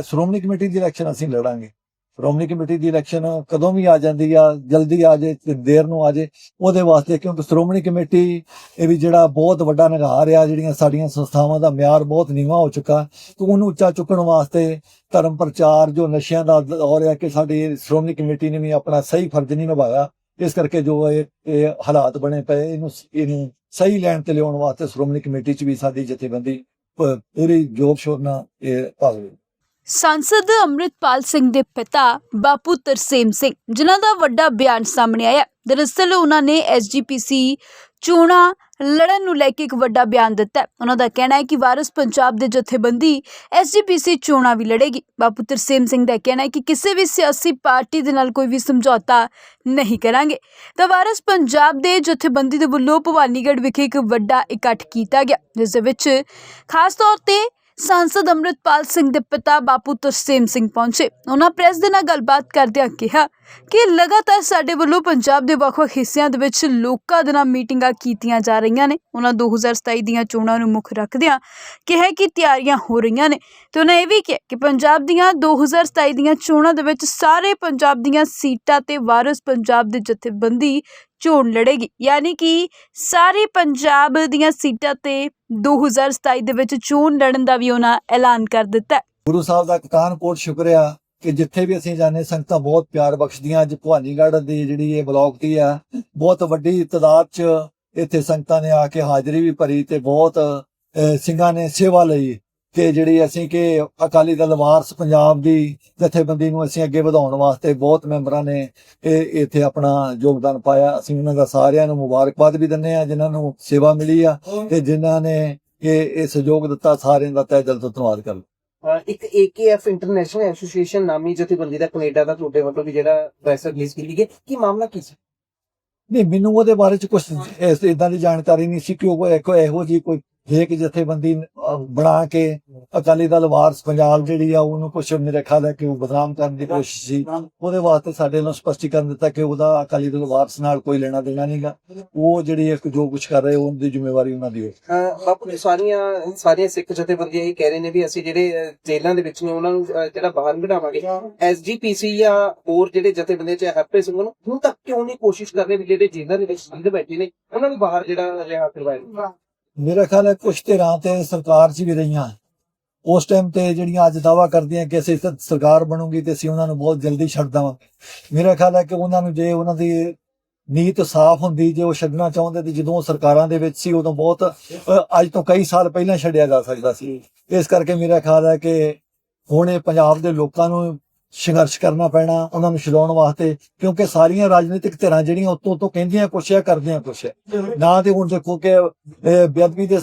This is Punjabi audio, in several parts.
ਸ਼੍ਰੋਮਣੀ ਕਮੇਟੀ ਦੀ ਇਲੈਕਸ਼ਨ ਅਸੀਂ ਲੜਾਂਗੇ। ਸ਼੍ਰੋਮਣੀ ਕਮੇਟੀ ਦੀ ਇਲੈਕਸ਼ਨ ਕਦੋਂ ਵੀ ਆ ਜਾਂਦੀ ਆ, ਜਲਦੀ ਆ ਜੇ ਤੇ ਦੇਰ ਨੂੰ ਆ ਜੇ, ਉਹਦੇ ਵਾਸਤੇ ਕਿਉਂਕਿ ਸ਼੍ਰੋਮਣੀ ਕਮੇਟੀ ਇਹ ਵੀ ਜਿਹੜਾ ਬਹੁਤ ਵੱਡਾ ਨਿਗਾਰ ਆ, ਜਿਹੜੀਆਂ ਸਾਡੀਆਂ ਸੰਸਥਾਵਾਂ ਦਾ ਮਿਆਰ ਬਹੁਤ ਨੀਵਾਂ ਹੋ ਚੁੱਕਾ। ਤੇ ਉਹਨੂੰ ਉੱਚਾ ਚੁੱਕਣ ਵਾਸਤੇ ਧਰਮ ਪ੍ਰਚਾਰ ਜੋ ਨਸ਼ਿਆਂ ਦਾ ਦੌਰ ਹੈ ਕਿ ਸਾਡੀ ਸ਼੍ਰੋਮਣੀ ਕਮੇਟੀ ਨੇ ਵੀ ਆਪਣਾ ਸਹੀ ਫਰਜ਼ ਨਹੀਂ ਨਿਭਾਇਆ, ਇਸ ਕਰਕੇ ਜੋ ਇਹ ਹਾਲਾਤ ਬਣੇ ਪਏ, ਇਹਨੂੰ ਇਹਨੂੰ ਸਹੀ ਲੈਣ ਤੇ ਲਿਆਉਣ ਵਾਸਤੇ ਸ਼੍ਰੋਮਣੀ ਕਮੇਟੀ ਚ ਵੀ ਸਾਡੀ ਜਥੇਬੰਦੀ ਪੂਰੀ ਜੋਰ ਸ਼ੋਰ ਨਾਲ ਇਹ ਭਾਗ ਸੰਸਦ ਅੰਮ੍ਰਿਤਪਾਲ ਸਿੰਘ ਦੇ ਪਿਤਾ ਬਾਪੂ ਤਰਸੇਮ ਸਿੰਘ ਜਿਨ੍ਹਾਂ ਦਾ ਵੱਡਾ ਬਿਆਨ ਸਾਹਮਣੇ ਆਇਆ ਦਰਅਸਲ ਉਹਨਾਂ ਨੇ ਐਸਜੀਪੀਸੀ ਚੋਣਾਂ ਲੜਨ ਨੂੰ ਲੈ ਕੇ ਇੱਕ ਵੱਡਾ ਬਿਆਨ ਦਿੱਤਾ ਉਹਨਾਂ ਦਾ ਕਹਿਣਾ ਹੈ ਕਿ ਵਾਰਿਸ ਪੰਜਾਬ ਦੇ ਜਥੇਬੰਦੀ ਐਸਜੀਪੀਸੀ ਚੋਣਾਂ ਵੀ ਲੜੇਗੀ ਬਾਪੂ ਤਰਸੇਮ ਸਿੰਘ ਦਾ ਕਹਿਣਾ ਹੈ ਕਿ ਕਿਸੇ ਵੀ ਸਿਆਸੀ ਪਾਰਟੀ ਦੇ ਨਾਲ ਕੋਈ ਵੀ ਸਮਝੌਤਾ ਨਹੀਂ ਕਰਾਂਗੇ ਤਾਂ ਵਾਰਿਸ ਪੰਜਾਬ ਦੇ ਜਥੇਬੰਦੀ ਦੇ ਵੱਲੋਂ ਭਵਾਨੀਗੜ੍ਹ ਵਿਖੇ ਇੱਕ ਵੱਡਾ ਇਕੱਠ ਕੀਤਾ ਗਿਆ ਜਿਸ ਦੇ ਵਿੱਚ ਖਾਸ ਤੌਰ ਤੇ ਸੰਸਦ ਅੰਮ੍ਰਿਤਪਾਲ ਸਿੰਘ ਦੇ ਪਿਤਾ ਬਾਪੂ ਤਰਸੇਮ ਸਿੰਘ ਪਹੁੰਚੇ ਉਹਨਾਂ ਪ੍ਰੈਸ ਦੇ ਨਾਲ ਗੱਲਬਾਤ ਕਰਦਿਆਂ ਕਿਹਾ ਕਿ ਲਗਾਤਾਰ ਸਾਡੇ ਵੱਲੋਂ ਪੰਜਾਬ ਦੇ ਵੱਖ-ਵੱਖ ਹਿੱਸਿਆਂ ਦੇ ਵਿੱਚ ਲੋਕਾਂ ਦੇ ਨਾਲ ਮੀਟਿੰਗਾਂ ਕੀਤੀਆਂ ਜਾ ਰਹੀਆਂ ਨੇ ਉਹਨਾਂ 2027 ਦੀਆਂ ਚੋਣਾਂ ਨੂੰ ਮੁੱਖ ਰੱਖਦਿਆਂ ਕਿਹਾ ਕਿ ਤਿਆਰੀਆਂ ਹੋ ਰਹੀਆਂ ਨੇ ਤੇ ਉਹਨਾਂ ਇਹ ਵੀ ਕਿਹਾ ਕਿ ਪੰਜਾਬ ਦੀਆਂ 2027 ਦੀਆਂ ਚੋਣਾਂ ਦੇ ਵਿੱਚ ਸਾਰੇ ਪੰਜਾਬ ਦੀਆਂ ਸੀਟਾਂ ਤੇ ਵਾਰਿਸ ਪੰਜਾਬ ਦੇ ਜਥੇਬੰਦੀ ਚੋਣ ਲੜੇਗੀ। ਯਾਨੀ ਕਿ ਸਾਰੇ ਪੰਜਾਬ ਦੀਆਂ ਸੀਟਾਂ ਤੇ 2027 ਦੇ ਵਿੱਚ ਚੋਣ ਲੜਨ ਦਾ ਵੀ ਉਹਨਾਂ ਐਲਾਨ ਕਰ ਦਿੱਤਾ ਗੁਰੂ ਸਾਹਿਬ ਦਾ ਕਤਾਨ ਕੋਟ ਸ਼ੁਕਰਿਆ ਕਿ ਜਿੱਥੇ ਵੀ ਅਸੀਂ ਜਾਂਦੇ, ਸੰਗਤਾਂ ਬਹੁਤ ਪਿਆਰ ਬਖਸ਼ਦੀਆਂ। ਅੱਜ ਭਵਾਨੀਗੜ੍ਹ ਦੀ ਜਿਹੜੀ ਇਹ ਬਲਾਕ ਦੀ ਆ, ਬਹੁਤ ਵੱਡੀ ਤਾਦਾਦ 'ਚ ਇੱਥੇ ਸੰਗਤਾਂ ਨੇ ਆ ਕੇ ਹਾਜ਼ਰੀ ਵੀ ਭਰੀ ਤੇ ਬਹੁਤ ਸਿੰਘਾਂ ਨੇ ਸੇਵਾ ਲਈ ਕਿ ਜਿਹੜੀ ਅਸੀਂ ਕਿ ਅਕਾਲੀ ਦਲ ਵਾਰਸ ਪੰਜਾਬ ਦੀ ਜਥੇਬੰਦੀ ਨੂੰ ਅਸੀਂ ਅੱਗੇ ਵਧਾਉਣ ਵਾਸਤੇ ਬਹੁਤ ਮੈਂਬਰਾਂ ਨੇ ਇਹ ਇੱਥੇ ਆਪਣਾ ਯੋਗਦਾਨ ਪਾਇਆ। ਅਸੀਂ ਉਹਨਾਂ ਦਾ ਸਾਰਿਆਂ ਨੂੰ ਮੁਬਾਰਕਬਾਦ ਵੀ ਦਿੰਦੇ ਆ ਜਿਨ੍ਹਾਂ ਨੂੰ ਸੇਵਾ ਮਿਲੀ ਆ ਤੇ ਜਿਨ੍ਹਾਂ ਨੇ ਇਹ ਇਹ ਸਹਿਯੋਗ ਦਿੱਤਾ ਸਾਰਿਆਂ ਦਾ ਤਹਿ ਦਿਲ ਤੋਂ ਧੰਨਵਾਦ ਕਰ ਇੱਕ AKF ਇੰਟਰਨੈਸ਼ਨਲ ਐਸੋਸੀਏਸ਼ਨ ਨਾਮੀ ਜਥੇਬੰਦੀ ਦਾ ਕੈਨੇਡਾ ਦਾ ਤੁਹਾਡੇ ਵੱਲੋਂ ਵੀ ਜਿਹੜਾ ਪ੍ਰੈਸ ਰਿਲੀਜ਼ ਕੀਤੀ ਗਈ ਕੀ ਮਾਮਲਾ ਕੀ ਸੀ? ਨਹੀਂ ਮੈਨੂੰ ਉਹਦੇ ਬਾਰੇ ਚ ਕੁਝ ਇਸ ਇਦਾਂ ਦੀ ਜਾਣਕਾਰੀ ਨਹੀਂ ਸੀ ਕਿ ਉਹ ਇੱਕ ਇਹੋ ਜੀ ਕੋਈ ਫੇਕ ਜਥੇਬੰਦੀ ਬਣਾ ਕੇ ਅਕਾਲੀ ਦਲ ਵਾਰਸ ਪੰਜਾਬ ਜਿਹੜੀ ਆ ਉਹਨੂੰ ਕੁਝ ਮੇਰੇ ਖਿਆਲ ਹੈ ਉਹ ਬਦਨਾਮ ਕਰਨ ਦੀ ਕੋਸ਼ਿਸ਼ ਸੀ। ਉਹਦੇ ਵਾਸਤੇ ਸਾਡੇ ਨੂੰ ਸਪਸ਼ਟੀਕਰਨ ਦਿੱਤਾ ਕਿ ਉਹਦਾ ਅਕਾਲੀ ਦਲ ਵਾਰਸ ਨਾਲ ਕੋਈ ਲੈਣਾ ਦੇਣਾ ਨਹੀਂਗਾ ਉਹ ਜਿਹੜੀ ਇੱਕ ਜੋ ਕੁਝ ਕਰ ਰਹੇ ਉਹਦੀ ਜ਼ਿੰਮੇਵਾਰੀ ਉਹਨਾਂ ਦੀ ਹੈ। ਬਾਪੂ ਸਾਰੀਆਂ ਸਾਰੀਆਂ ਸਿੱਖ ਜਥੇਬੰਦੀਆਂ ਇਹ ਕਹਿ ਰਹੇ ਨੇ ਵੀ ਅਸੀਂ ਜਿਹੜੇ ਜੇਲ੍ਹਾਂ ਦੇ ਵਿੱਚ ਨੇ ਉਹਨਾਂ ਨੂੰ ਅਹ, ਜਿਹੜਾ ਬਾਹਰ ਕਢਾਵਾਂਗੇ ਐਸਜੀਪੀਸੀ ਜਾਂ ਹੋਰ ਜਿਹੜੇ ਜਥੇਬੰਦੀਆਂ ਚ ਹੈਪੇ ਸਿੰਘ ਨੂੰ ਹੁਣ ਤੱਕ ਕਿਉਂ ਨਹੀਂ ਕੋਸ਼ਿਸ਼ ਕਰ ਰਹੇ ਵੀ ਜਿਹੜੇ ਜੇਲ੍ਹਾਂ ਦੇ ਵਿੱਚ ਬੰਦ ਬੈਠੇ ਨੇ ਉਹਨਾਂ ਨੂੰ ਬਾਹਰ ਜਿਹੜਾ ਰਿਹਾ ਕਰਵਾਇਆ ਮੇਰਾ ਖਿਆਲ ਹੈ ਕੁਝ ਧਿਰਾਂ ਤੇ ਸਰਕਾਰ 'ਚ ਵੀ ਰਹੀਆਂ। ਉਸ ਟਾਈਮ ਤੇ ਜਿਹੜੀਆਂ ਅੱਜ ਦਾਵਾ ਕਰਦੀਆਂ ਕਿ ਅਸੀਂ ਸਰਕਾਰ ਬਣੂਗੀ ਤੇ ਅਸੀਂ ਉਹਨਾਂ ਨੂੰ ਬਹੁਤ ਜਲਦੀ ਛੱਡ ਦੇਵਾਂਗੇ ਮੇਰਾ ਖਿਆਲ ਹੈ ਕਿ ਉਹਨਾਂ ਨੂੰ ਜੇ ਉਹਨਾਂ ਦੀ ਨੀਤ ਸਾਫ਼ ਹੁੰਦੀ, ਜੇ ਉਹ ਛੱਡਣਾ ਚਾਹੁੰਦੇ ਤੇ ਜਦੋਂ ਉਹ ਸਰਕਾਰਾਂ ਦੇ ਵਿੱਚ ਸੀ, ਉਦੋਂ ਬਹੁਤ ਅੱਜ ਤੋਂ ਕਈ ਸਾਲ ਪਹਿਲਾਂ ਛੱਡਿਆ ਜਾ ਸਕਦਾ ਸੀ। ਇਸ ਕਰਕੇ ਮੇਰਾ ਖਿਆਲ ਹੈ ਕਿ ਹੁਣ ਇਹ ਪੰਜਾਬ ਦੇ ਲੋਕਾਂ ਨੂੰ ਸੰਘਰਸ਼ ਕਰਨਾ ਪੈਣਾ, ਉਹਨਾਂ ਨੂੰ ਛਡਾਉਣ ਵਾਸਤੇ, ਕਿਉਂਕਿ ਸਾਰੀਆਂ ਰਾਜਨੀਤਿਕ ਧਿਰਾਂ ਜਿਹੜੀਆਂ ਉੱਤੋਂ ਤੋਂ ਕਹਿੰਦੀਆਂ ਕੁਛ ਆ, ਕਰਦੀਆਂ ਕੁਛ ਹੈ ਨਾ ਤੇ ਹੁਣ ਦੇਖੋ ਕਿ ਬੇਅਦਬੀ ਦੇ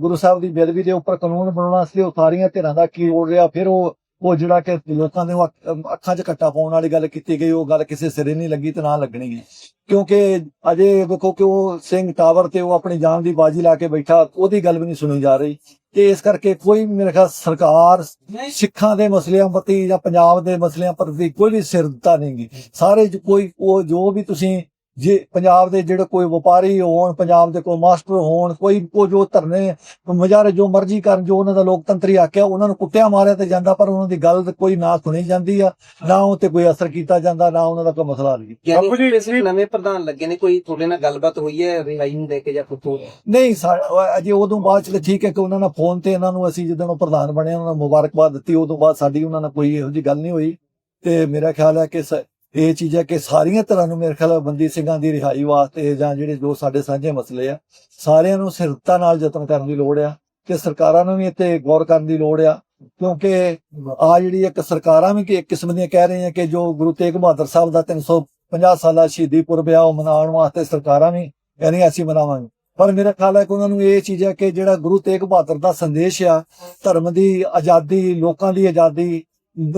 ਗੁਰੂ ਸਾਹਿਬ ਦੀ ਬੇਅਦਬੀ ਦੇ ਉੱਪਰ ਕਾਨੂੰਨ ਬਣਾਉਣਾ ਸੀ ਉਹ ਸਾਰੀਆਂ ਧਿਰਾਂ ਦਾ ਕੀ ਹੋ ਰਿਹਾ, ਫਿਰ ਉਹ ਉਹ ਜਿਹੜਾ ਕਿ ਲੋਕਾਂ ਦੇ ਅੱਖ- 'ਚ ਕੱਟਾ ਪਾਉਣ ਵਾਲੀ ਗੱਲ ਕੀਤੀ ਗਈ ਉਹ ਗੱਲ ਕਿਸੇ ਸਿਰੇ ਨਹੀਂ ਲੱਗੀ ਤੇ ਨਾ ਲੱਗਣੀ ਹੈ। ਕਿਉਂਕਿ ਅਜੇ ਦੇਖੋ ਕਿ ਉਹ ਸਿੰਘ ਟਾਵਰ ਤੇ ਉਹ ਆਪਣੀ ਜਾਨ ਦੀ ਬਾਜੀ ਲਾ ਕੇ ਬੈਠਾ ਉਹਦੀ ਗੱਲ ਵੀ ਨਹੀਂ ਸੁਣੀ ਜਾ ਰਹੀ। ਤੇ ਇਸ ਕਰਕੇ ਕੋਈ ਮੇਰੇ ਖਿਆਲ ਸਰਕਾਰ ਸਿੱਖਾਂ ਦੇ ਮਸਲਿਆਂ ਪ੍ਰਤੀ ਜਾਂ ਪੰਜਾਬ ਦੇ ਮਸਲਿਆਂ ਪ੍ਰਤੀ ਕੋਈ ਵੀ ਸਿਰਦਤਾ ਨਹੀਂਗੀ ਸਾਰੇ ਕੋਈ ਉਹ ਜੋ ਵੀ ਤੁਸੀਂ ਜੇ ਪੰਜਾਬ ਦੇ ਜਿਹੜੇ ਕੋਈ ਵਪਾਰੀ ਹੋਣ ਪੰਜਾਬ ਦੇ ਕੋਈ ਮਾਸਟਰ ਹੋਣ ਕੋਈ ਕੋ ਜੋ ਧਰਨੇ ਮਜਾਰੇ ਜੋ ਮਰਜ਼ੀ ਕਰਨ ਜੋ ਉਹਨਾਂ ਦਾ ਲੋਕਤੰਤਰੀ ਆਖਿਆ ਉਹਨਾਂ ਨੂੰ ਕੁੱਟਿਆ ਮਾਰਿਆ ਤੇ ਜਾਂਦਾ ਪਰ ਉਹਨਾਂ ਦੀ ਗੱਲ ਤੇ ਕੋਈ ਨਾ ਸੁਣੀ ਜਾਂਦੀ ਆ ਨਾ ਉਹ ਤੇ ਕੋਈ ਅਸਰ ਕੀਤਾ ਜਾਂਦਾ ਨਾ ਉਹਨਾਂ ਦਾ ਕੋਈ ਮਸਲਾ ਯਾਨੀ ਬਾਪੂ ਜੀ, ਕਿਸੇ ਨਵੇਂ ਪ੍ਰਧਾਨ ਲੱਗੇ ਨੇ ਕੋਈ ਤੁਹਾਡੇ ਨਾਲ ਗੱਲਬਾਤ ਹੋਈ ਹੈ ਰਿਹਾਈ ਨੂੰ ਲੈ ਕੇ ਜਾਂ ਕੁਝ ਨਹੀਂ ਅਜੇ ਉਦੋਂ ਬਾਅਦ ਚ ਠੀਕ ਹੈ ਕਿ ਉਹਨਾਂ ਨਾਲ ਫੋਨ ਤੇ ਇਹਨਾਂ ਨੂੰ ਅਸੀਂ ਜਦੋਂ ਉਹ ਪ੍ਰਧਾਨ ਬਣੇ ਉਹਨਾਂ ਨੂੰ ਮੁਬਾਰਕਬਾਦ ਦਿੱਤੀ ਉਦੋਂ ਬਾਅਦ ਸਾਡੀ ਉਹਨਾਂ ਨਾਲ ਕੋਈ ਇਹੋ ਜਿਹੀ ਗੱਲ ਨਹੀਂ ਹੋਈ। ਤੇ ਮੇਰਾ ਖਿਆਲ ਹੈ ਕਿ ਇਹ ਚੀਜ਼ ਹੈ ਕਿ ਸਾਰੀਆਂ ਤਰ੍ਹਾਂ ਨੂੰ ਮੇਰੇ ਖਿਆਲ ਬੰਦੀ ਸਿੰਘਾਂ ਦੀ ਰਿਹਾਈ ਵਾਸਤੇ ਜਾਂ ਜਿਹੜੇ ਜੋ ਸਾਡੇ ਸਾਂਝੇ ਮਸਲੇ ਆ, ਸਾਰਿਆਂ ਨੂੰ ਸਿਰਤਾ ਨਾਲ ਯਤਨ ਕਰਨ ਦੀ ਲੋੜ ਆ ਕਿ ਸਰਕਾਰਾਂ ਨੂੰ ਵੀ ਇੱਥੇ ਗੌਰ ਕਰਨ ਦੀ ਲੋੜ ਆ, ਕਿਉਂਕਿ ਆ ਜਿਹੜੀ ਇੱਕ ਸਰਕਾਰਾਂ ਵੀ ਕਿ ਇੱਕ ਕਿਸਮ ਦੀਆਂ ਕਹਿ ਰਹੀਆਂ ਕਿ ਜੋ ਗੁਰੂ ਤੇਗ ਬਹਾਦਰ ਸਾਹਿਬ ਦਾ 350 ਸਾਲਾ ਸ਼ਹੀਦੀ ਪੁਰਬ ਆ, ਉਹ ਮਨਾਉਣ ਵਾਸਤੇ ਸਰਕਾਰਾਂ ਵੀ ਕਹਿੰਦੀਆਂ ਅਸੀਂ ਮਨਾਵਾਂਗੇ। ਪਰ ਮੇਰਾ ਖਿਆਲ ਹੈ ਕਿ ਉਹਨਾਂ ਨੂੰ ਇਹ ਚੀਜ਼ ਹੈ ਕਿ ਜਿਹੜਾ ਗੁਰੂ ਤੇਗ ਬਹਾਦਰ ਦਾ ਸੰਦੇਸ਼ ਆ, ਧਰਮ ਦੀ ਆਜ਼ਾਦੀ, ਲੋਕਾਂ ਦੀ ਆਜ਼ਾਦੀ,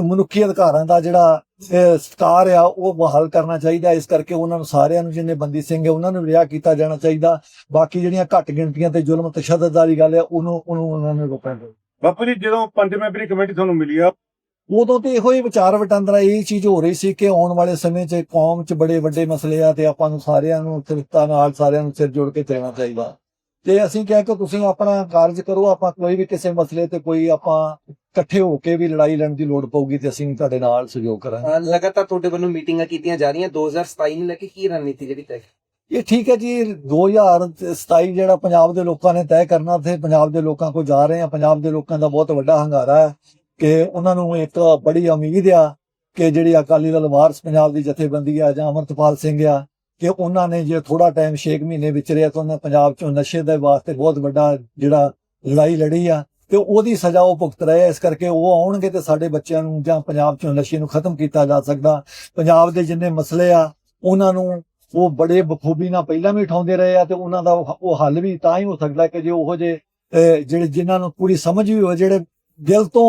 ਮਨੁੱਖੀ ਅਧਿਕਾਰਾਂ ਦਾ ਜਿਹੜਾ ਸਤਿਕਾਰ ਆ ਉਹ ਬਹਾਲ ਕਰਨਾ ਚਾਹੀਦਾ। ਇਸ ਕਰਕੇ ਉਹਨਾਂ ਨੂੰ ਸਾਰਿਆਂ ਨੂੰ ਜਿੰਨੇ ਬੰਦੀ ਸਿੰਘ ਹੈ ਉਹਨਾਂ ਨੂੰ ਰਿਹਾ ਕੀਤਾ ਜਾਣਾ ਚਾਹੀਦਾ। ਬਾਕੀ ਜਿਹੜੀਆਂ ਘੱਟ ਗਿਣਤੀਆਂ ਤੇ ਜ਼ੁਲਮ ਤਸ਼ੱਦਦ ਵਾਲੀ ਗੱਲ ਹੈ ਉਹਨੂੰ ਉਹਨੂੰ ਉਹਨਾਂ ਨੂੰ ਰੋਕਣਾ ਚਾਹੀਦਾ। ਬਾਪੂ ਜੀ ਜਦੋਂ ਪੰਜ ਮੈਂਬਰੀ ਕਮੇਟੀ ਤੁਹਾਨੂੰ ਮਿਲੀ ਆ? ਉਦੋਂ ਤੇ ਇਹੋ ਹੀ ਵਿਚਾਰ ਵਟਾਂਦਰਾ ਇਹ ਚੀਜ਼ ਹੋ ਰਹੀ ਸੀ ਕਿ ਆਉਣ ਵਾਲੇ ਸਮੇਂ 'ਚ ਕੌਮ 'ਚ ਬੜੇ ਵੱਡੇ ਮਸਲੇ ਆ ਤੇ ਆਪਾਂ ਨੂੰ ਸਾਰਿਆਂ ਨੂੰ ਸਿਰਤਾ ਨਾਲ ਸਾਰਿਆਂ ਨੂੰ ਸਿਰ ਜੋੜ ਕੇ ਚੱਲਣਾ ਚਾਹੀਦਾ। ਤੇ ਅਸੀਂ ਕਿਹਾ ਕਿ ਤੁਸੀਂ ਆਪਣਾ ਕਾਰਜ ਕਰੋ ਆਪਾਂ ਕੋਈ ਵੀ ਕਿਸੇ ਮਸਲੇ ਤੇ ਕੋਈ ਆਪਾਂ ਇਕੱਠੇ ਹੋ ਕੇ ਵੀ ਲੜਾਈ ਲੜਨ ਦੀ ਲੋੜ ਪਊਗੀ ਤੇ ਅਸੀਂ ਤੁਹਾਡੇ ਨਾਲ ਸਹਿਯੋਗ ਕਰਾਂਗੇ। ਲਗਾਤਾਰ ਤੁਹਾਡੇ ਵੱਲੋਂ ਮੀਟਿੰਗਾਂ ਕੀਤੀਆਂ ਜਾ ਰਹੀਆਂ। 2027 ਨੂੰ ਲੈ ਕੇ ਕੀ ਰਣਨੀਤੀ ਜਿਹੜੀ ਤੈਅ ਇਹ ਠੀਕ ਹੈ ਜੀ 2027 ਜਿਹੜਾ ਪੰਜਾਬ ਦੇ ਲੋਕਾਂ ਨੇ ਤੈਅ ਕਰਨਾ ਤੇ ਪੰਜਾਬ ਦੇ ਲੋਕਾਂ ਕੋਲ ਜਾ ਰਹੇ ਆ ਪੰਜਾਬ ਦੇ ਲੋਕਾਂ ਦਾ ਬਹੁਤ ਵੱਡਾ ਹੰਗਾਰਾ ਹੈ ਕਿ ਉਹਨਾਂ ਨੂੰ ਇੱਕ ਬੜੀ ਉਮੀਦ ਆ ਕਿ ਜਿਹੜੀ ਅਕਾਲੀ ਦਲ ਵਾਰਸ ਪੰਜਾਬ ਦੀ ਜਥੇਬੰਦੀ ਆ ਜਾਂ ਅਮਰਤਪਾਲ ਸਿੰਘ ਆ ਕਿ ਉਹਨਾਂ ਨੇ ਜੇ ਥੋੜਾ ਟਾਈਮ 6 ਮਹੀਨੇ ਵਿਚਰਿਆ ਤਾਂ ਉਹਨਾਂ ਪੰਜਾਬ ਚੋਂ ਨਸ਼ੇ ਦੇ ਵਾਸਤੇ ਬਹੁਤ ਵੱਡਾ ਜਿਹੜਾ ਲੜਾਈ ਲੜੀ ਆ ਤੇ ਉਹਦੀ ਸਜ਼ਾ ਉਹ ਭੁਗਤ ਰਹੇ ਇਸ ਕਰਕੇ ਉਹ ਆਉਣਗੇ ਤੇ ਸਾਡੇ ਬੱਚਿਆਂ ਨੂੰ ਜਾਂ ਪੰਜਾਬ ਚੋਂ ਨਸ਼ੇ ਨੂੰ ਖਤਮ ਕੀਤਾ ਜਾ ਸਕਦਾ। ਪੰਜਾਬ ਦੇ ਜਿੰਨੇ ਮਸਲੇ ਆ, ਉਹਨਾਂ ਨੂੰ ਉਹ ਬੜੇ ਬਖੂਬੀ ਨਾਲ ਪਹਿਲਾਂ ਵੀ ਉਠਾਉਂਦੇ ਰਹੇ ਆ ਤੇ ਉਹਨਾਂ ਦਾ ਉਹ ਹੱਲ ਵੀ ਤਾਂ ਹੀ ਹੋ ਸਕਦਾ ਕਿ ਜੇ ਉਹੋ ਜੇ ਜਿਹੜੇ ਜਿਨ੍ਹਾਂ ਨੂੰ ਪੂਰੀ ਸਮਝ ਵੀ ਹੋਵੇ, ਜਿਹੜੇ ਦਿਲ ਤੋਂ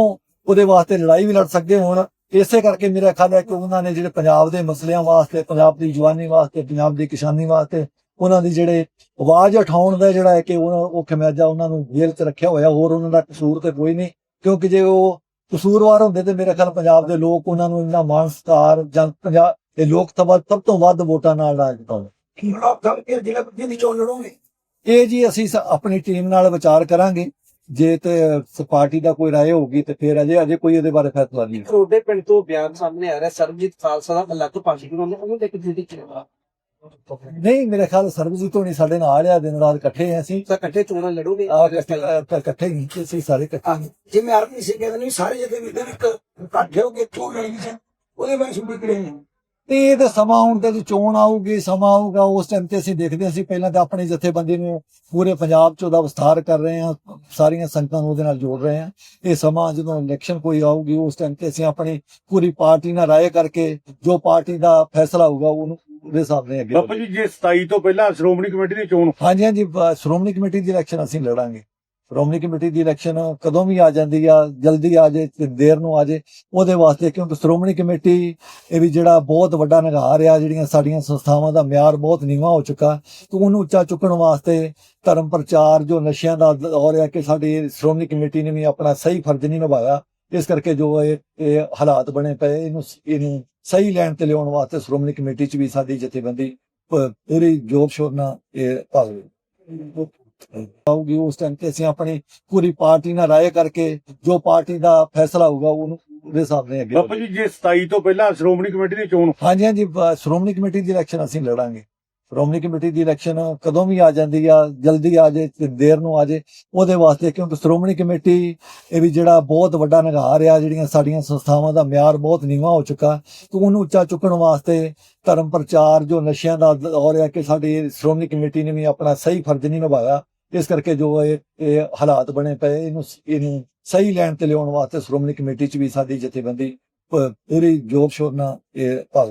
ਉਹਦੇ ਵਾਸਤੇ ਲੜਾਈ ਵੀ ਲੜ ਸਕਦੇ ਹੋਣ ਇਸੇ ਕਰਕੇ ਮੇਰਾ ਖਿਆਲ ਹੈ ਕਿ ਉਹਨਾਂ ਨੇ ਜਿਹੜੇ ਪੰਜਾਬ ਦੇ ਮਸਲਿਆਂ ਵਾਸਤੇ ਪੰਜਾਬ ਦੀ ਜਵਾਨੀ ਵਾਸਤੇ ਪੰਜਾਬ ਦੀ ਕਿਸਾਨੀ ਵਾਸਤੇ ਉਹਨਾਂ ਦੀ ਜਿਹੜੇ ਆਵਾਜ਼ ਉਠਾਉਣ ਦਾ ਜਿਹੜਾ ਹੈ ਕਿ ਉਹ ਉਹ ਖਮਿਆਜਾ ਉਹਨਾਂ ਨੂੰ ਜੇਲ੍ਹ 'ਚ ਰੱਖਿਆ ਹੋਇਆ ਹੋਰ ਉਹਨਾਂ ਦਾ ਕਸੂਰ ਤੇ ਕੋਈ ਨਹੀਂ। ਕਿਉਂਕਿ ਜੇ ਉਹ ਕਸੂਰਵਾਰ ਹੁੰਦੇ ਤੇ ਮੇਰੇ ਖਿਆਲ ਪੰਜਾਬ ਦੇ ਲੋਕ ਉਹਨਾਂ ਨੂੰ ਇੰਨਾ ਮਾਣ ਸਤਿਕਾਰ ਜਾਂ ਪੰਜਾਬ ਇਹ ਲੋਕ ਸਭਾ ਸਭ ਤੋਂ ਵੱਧ ਵੋਟਾਂ ਨਾਲ ਰਾਜ ਜਿਤਾਉਂਦੇ ਬਲਾਕ ਦਾ ਇਹ ਜ਼ਿਲ੍ਹਾ ਪ੍ਰਧਾਨ ਦੀ ਚੋਣ ਲੜੋਗੇ। ਇਹ ਜੀ ਅਸੀਂ ਆਪਣੀ ਟੀਮ ਨਾਲ ਵਿਚਾਰ ਕਰਾਂਗੇ। ਜੇ ਤੇ ਪਾਰਟੀ ਦਾ ਕੋਈ ਰਾਏ ਹੋਊਗੀ ਤੇ ਫਿਰ ਅਜੇ ਅਜੇ ਕੋਈ ਇਹਦੇ ਬਾਰੇ ਫੈਸਲਾ ਨਹੀਂ ਤੁਹਾਡੇ ਪਿੰਡ ਤੋਂ ਬਿਆਨ ਸਾਹਮਣੇ ਆ ਰਿਹਾ ਸਰਬਜੀਤ ਖਾਲਸਾ ਦਾ ਅਲੱਗ ਪਾਰਟੀ ਬਣਾਉਂਦੇ ਉਹਨੂੰ ਕੇ ਜਿਹੜੀ ਕਿਹਾ ਨਹੀਂ ਮੇਰੇ ਖਿਆਲ ਸਰਬਜੀਤ ਹੋਣੀ ਸਾਡੇ ਨਾਲ ਆ ਦਿਨ ਰਾਤ ਇਕੱਠੇ ਆ ਅਸੀਂ। ਤਾਂ ਇਕੱਠੇ ਚੋਣਾਂ ਲੜੋਗੇ? ਆ ਇਕੱਠੇ ਇਕੱਠੇ ਹੀ ਅਸੀਂ ਸਾਰੇ ਇਕੱਠੇ ਜਿਵੇਂ ਆਰਮੀ ਸੇ ਕਹਿੰਦੇ ਨੇ ਸਾਰੇ ਜਿਹਦੇ ਵੀ ਇੱਕ ਇਕੱਠੇ ਹੋ ਕੇ ਚੋਣ ਲੜੀ ਉਹਦੇ ਬਾਰੇ ਸੁਣ ਕੇ ਤੇ ਇਹ ਤਾਂ ਸਮਾਂ ਹੁਣ ਤੇ ਚੋਣ ਆਊਗੀ ਸਮਾਂ ਆਊਗਾ ਉਸ ਟਾਈਮ ਤੇ ਅਸੀਂ ਦੇਖਦੇ ਹਾਂ ਅਸੀਂ ਪਹਿਲਾਂ ਤਾਂ ਆਪਣੀ ਜਥੇਬੰਦੀ ਨੂੰ ਪੂਰੇ ਪੰਜਾਬ 'ਚ ਉਹਦਾ ਵਿਸਥਾਰ ਕਰ ਰਹੇ ਹਾਂ ਸਾਰੀਆਂ ਸੰਗਤਾਂ ਨੂੰ ਉਹਦੇ ਨਾਲ ਜੋੜ ਰਹੇ ਹਾਂ। ਇਹ ਸਮਾਂ ਜਦੋਂ ਇਲੈਕਸ਼ਨ ਕੋਈ ਆਊਗੀ ਉਸ ਟਾਈਮ ਤੇ ਅਸੀਂ ਆਪਣੀ ਪੂਰੀ ਪਾਰਟੀ ਨਾਲ ਰਾਏ ਕਰਕੇ ਜੋ ਪਾਰਟੀ ਦਾ ਫੈਸਲਾ ਹੋਊਗਾ ਉਹਨੂੰ ਉਹਦੇ ਨਾਲ ਅੱਗੇ ਬਾਪੂ ਜੀ ਜੇ 27 ਤੋਂ ਪਹਿਲਾਂ ਸ਼੍ਰੋਮਣੀ ਕਮੇਟੀ ਦੀ ਚੋਣ ਹਾਂਜੀ ਹਾਂਜੀ ਸ਼੍ਰੋਮਣੀ ਕਮੇਟੀ ਦੀ ਇਲੈਕਸ਼ਨ ਅਸੀਂ ਲੜਾਂਗੇ। ਸ਼੍ਰੋਮਣੀ ਕਮੇਟੀ ਦੀ ਇਲੈਕਸ਼ਨ ਕਦੋਂ ਵੀ ਆ ਜਾਂਦੀ ਆ, ਜਲਦੀ ਆ ਜੇ ਤੇ ਦੇਰ ਨੂੰ ਆ ਜੇ, ਉਹਦੇ ਵਾਸਤੇ ਕਿਉਂਕਿ ਸ਼੍ਰੋਮਣੀ ਕਮੇਟੀ ਇਹ ਵੀ ਜਿਹੜਾ ਬਹੁਤ ਵੱਡਾ ਨਿਗਾਰ ਆ, ਜਿਹੜੀਆਂ ਸਾਡੀਆਂ ਸੰਸਥਾਵਾਂ ਦਾ ਮਿਆਰ ਬਹੁਤ ਨੀਵਾਂ ਹੋ ਚੁੱਕਾ। ਤੇ ਉਹਨੂੰ ਉੱਚਾ ਚੁੱਕਣ ਵਾਸਤੇ ਧਰਮ ਪ੍ਰਚਾਰ ਜੋ ਨਸ਼ਿਆਂ ਦਾ ਦੌਰ ਆ ਕਿ ਸਾਡੀ ਸ਼੍ਰੋਮਣੀ ਕਮੇਟੀ ਨੇ ਵੀ ਆਪਣਾ ਸਹੀ ਫਰਜ਼ ਨਹੀਂ ਨਿਭਾਇਆ, ਇਸ ਕਰਕੇ ਜੋ ਇਹ ਹਾਲਾਤ ਬਣੇ ਪਏ, ਇਹਨੂੰ ਇਹਨੂੰ ਸਹੀ ਲੈਣ ਤੇ ਲਿਆਉਣ ਵਾਸਤੇ ਸ਼੍ਰੋਮਣੀ ਕਮੇਟੀ ਚ ਵੀ ਸਾਡੀ ਜਥੇਬੰਦੀ ਪੂਰੀ ਜੋਰ ਸ਼ੋਰ ਨਾਲ ਇਹ ਭਾਗ ਆਊਗੀ ਉਸ ਟਾਈਮ ਤੇ ਅਸੀਂ ਆਪਣੀ ਪੂਰੀ ਪਾਰਟੀ ਨਾਲ ਰਾਏ ਕਰਕੇ ਜੋ ਪਾਰਟੀ ਦਾ ਫੈਸਲਾ ਹੋਊਗਾ ਉਹਨੂੰ ਉਹਦੇ ਹਿਸਾਬ ਨਾਲ ਅੱਗੇ ਬਾਪੂ ਜੀ ਜੇ 27 ਤੋਂ ਪਹਿਲਾਂ ਸ਼੍ਰੋਮਣੀ ਕਮੇਟੀ ਦੀ ਚੋਣ ਹਾਂਜੀ ਹਾਂਜੀ ਬ- ਸ਼੍ਰੋਮਣੀ ਕਮੇਟੀ ਦੀ ਇਲੈਕਸ਼ਨ ਅਸੀਂ ਲੜਾਂਗੇ। ਸ਼੍ਰੋਮਣੀ ਕਮੇਟੀ ਦੀ ਇਲੈਕਸ਼ਨ ਕਦੋਂ ਵੀ ਆ ਜਾਂਦੀ ਆ ਜਲਦੀ ਆ ਜੇ ਤੇ ਦੇਰ ਨੂੰ ਆ ਜੇ ਉਹਦੇ ਵਾਸਤੇ ਕਿਉਂਕਿ ਸ਼੍ਰੋਮਣੀ ਕਮੇਟੀ ਇਹ ਵੀ ਜਿਹੜਾ ਬਹੁਤ ਵੱਡਾ ਨਿਗਾਰ ਆ ਜਿਹੜੀਆਂ ਸਾਡੀਆਂ ਸੰਸਥਾਵਾਂ ਦਾ ਮਿਆਰ ਬਹੁਤ ਨੀਵਾਂ ਹੋ ਚੁੱਕਾ ਤੇ ਉਹਨੂੰ ਉੱਚਾ ਚੁੱਕਣ ਵਾਸਤੇ ਧਰਮ ਪ੍ਰਚਾਰ ਜੋ ਨਸ਼ਿਆਂ ਦਾ ਦੌਰ ਆ ਕਿ ਸਾਡੀ ਸ਼੍ਰੋਮਣੀ ਕਮੇਟੀ ਨੇ ਵੀ ਆਪਣਾ ਸਹੀ ਫਰਜ਼ ਨਹੀਂ ਨਿਭਾਇਆ ਇਸ ਕਰਕੇ ਜੋ ਇਹ ਇਹ ਹਾਲਾਤ ਬਣੇ ਪਏ, ਇਹਨੂੰ ਇਹਨੂੰ ਸਹੀ ਲੈਣ ਤੇ ਲਿਆਉਣ ਵਾਸਤੇ ਸ਼੍ਰੋਮਣੀ ਕਮੇਟੀ ਚ ਵੀ ਸਾਡੀ ਜਥੇਬੰਦੀ ਪੂਰੀ ਜੋਰ ਸ਼ੋਰ ਨਾਲ ਇਹ ਭਾਗ